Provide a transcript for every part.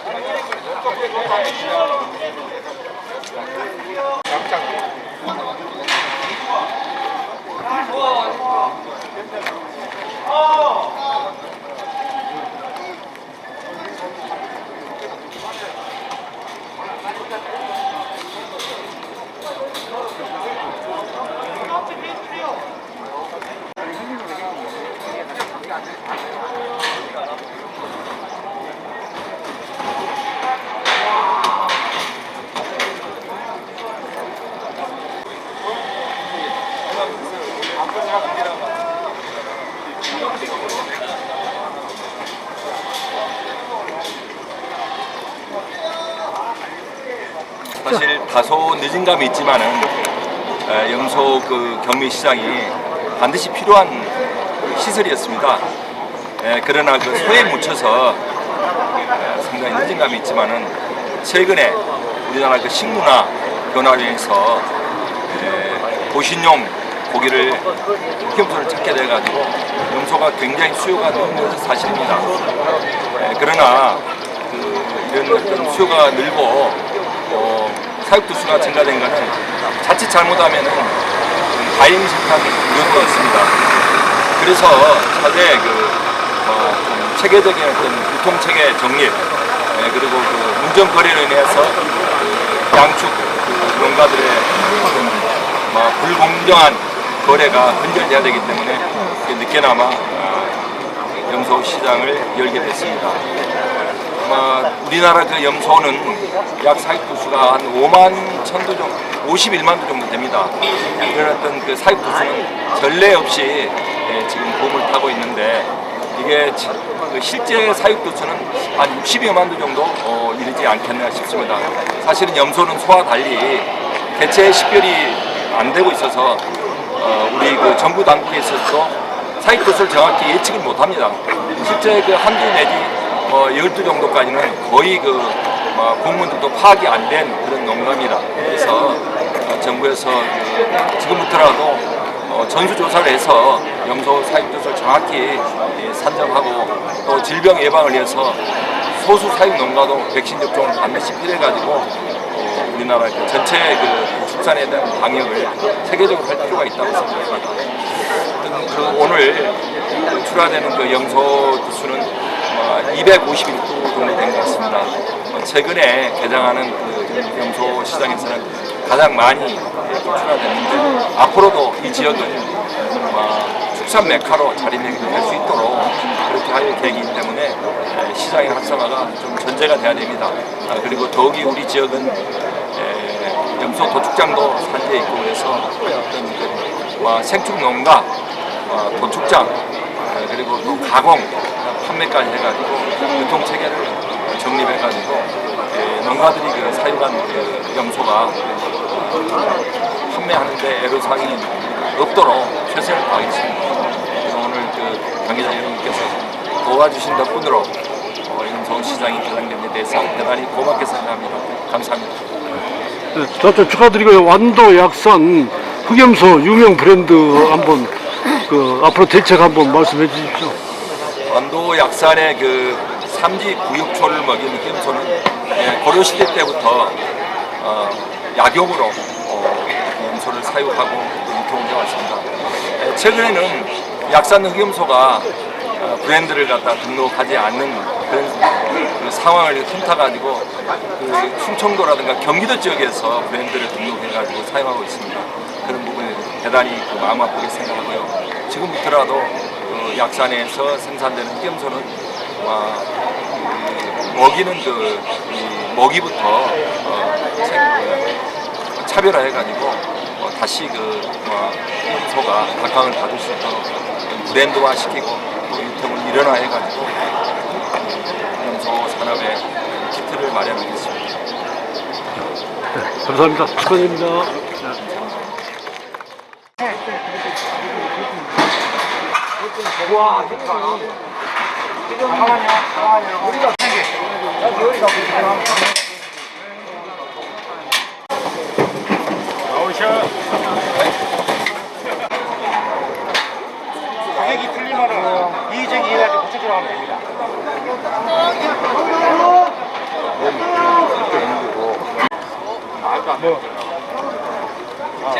ちょっと手をかけよう。 사실 다소 늦은 감이 있지만은 에, 염소 그 경매 시장이 반드시 필요한 시설이었습니다. 에, 그러나 그 소에 묻혀서 에, 상당히 늦은 감이 있지만은 최근에 우리나라 그 식문화 변화로 인해서 에, 보신용 고기를 흑염소를 찾게 돼가지고 염소가 굉장히 수요가 늘는 것은 사실입니다. 에, 그러나 그 이런 수요가 늘고 어, 사육도 수가 증가된 것은 자칫 잘못하면은 과잉 생산이 위험도 있습니다. 그래서 차제 그 어, 좀 체계적인 어떤 유통 체계 정립 예, 그리고 그 거래로 인해서 그 양축 그 농가들의 뭐 불공정한 거래가 근절돼야 되기 때문에 늦게나마 어, 염소 시장을 열게 됐습니다. 우리나라 그 염소는 약 사육도수가 한 5만 천도 정도, 51만 도 정도 됩니다. 어떤 그 사육도수는 전례 없이 예, 지금 봄을 타고 있는데 이게 지- 그 실제 사육도수는 한 60여만 도 정도 어, 이르지 않겠나 싶습니다. 사실은 염소는 소와 달리 대체 식별이 안 되고 있어서 어, 우리 그 정부 당국에서도 사육도수를 정확히 예측을 못합니다. 실제 그 한두 내지 어, 열두 정도까지는 거의 그 어, 공무원들도 파악이 안 된 그런 농가입니다. 그래서 어, 정부에서 그 지금부터라도 어, 전수조사를 해서 염소 사육도수를 정확히 예, 산정하고 또 질병 예방을 위해서 소수 사육 농가도 백신 접종을 반드시 필요해가지고 어, 우리나라 그 전체 그 축산에 대한 방역을 세계적으로 할 필요가 있다고 생각합니다. 그 오늘 그 출하되는 그 염소 두수는 251도 정도 된 것 같습니다. 어, 최근에 개장하는 그 염소 시장에서는 가장 많이 출하됐는데 앞으로도 이 지역은 어, 축산 메카로 자리매김할 수 있도록 그렇게 할 계획이기 때문에 에, 시장의 활성화가 좀 전제가 돼야 됩니다. 아, 그리고 더욱이 우리 지역은 에, 염소 도축장도 산지에 있고 그래서 어떤 그, 뭐 생축 농가, 어, 도축장 어, 그리고 또 가공 판매까지 해가지고 유통 체계를 정립해가지고 예, 농가들이 그 사육한 그 염소가 어, 판매하는데 애로사항이 없도록 최선을 다하겠습니다. 그래서 오늘 그 관계자 여러분께서 도와주신 덕분으로 어, 염소 시장이 개장된 데 대해서 대단히 고맙게 생각합니다. 감사합니다. 네, 저도 축하드리고요. 완도 약산 흑염소 유명 브랜드 한번 그 앞으로 대책 한번 말씀해 주십시오. 완도 약산의 그 삼지 구육초를 먹인 흑염소는 예, 고려 시대 때부터 어, 약용으로 어, 흑염소를 사육하고 또 유통을 해왔습니다. 예, 최근에는 약산 흑염소가 어, 브랜드를 갖다 등록하지 않는 그런 그 상황을 틈타가지고 그 충청도라든가 경기도 지역에서 브랜드를 등록해가지고 사용하고 있습니다. 그런 부분에 대단히 그 마음 아프게 생각하고요. 지금부터라도 그 약산에서 생산되는 흑염소는 아, 그 먹이는 그이 먹이부터 어, 생- 차별화해 가지고 어, 다시 그 어, 흑염소가 각광을 받을 수 있도록 브랜드화 시키고 또 유통을 일원화해가지고 흑염소 산업의 키트를 마련하겠습니다. 네, 감사합니다. 축하드립니다. 가격이 틀리면은 이의적 이해가지고 고쳐주러 가면 됩니다. 말도 안 돼. 아?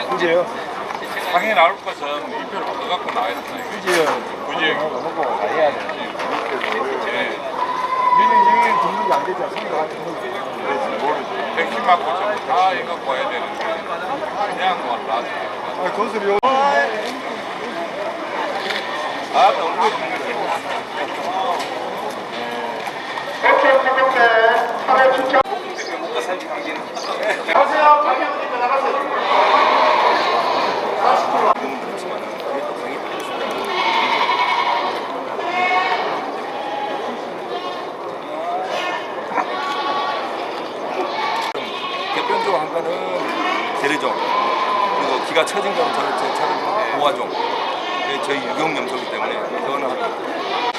당연히 나올 것은 이표를 바꿔갖고 나와야 된다. 그지요? 굳이 먹고 다 해야 돼. 예, 민영이 되죠. 백신 맞고 전부 다 이거 봐야 되는데 그냥 뭐 놔둬. 아, 요. 아, 너무 지금은 그렇지만 그래도 당연히 받고 싶다. 개편종 한 재래종 그리고 기가 처진 거는 저희 저 차는 보화종 그게 저희 유경 염소이기 때문에 그거는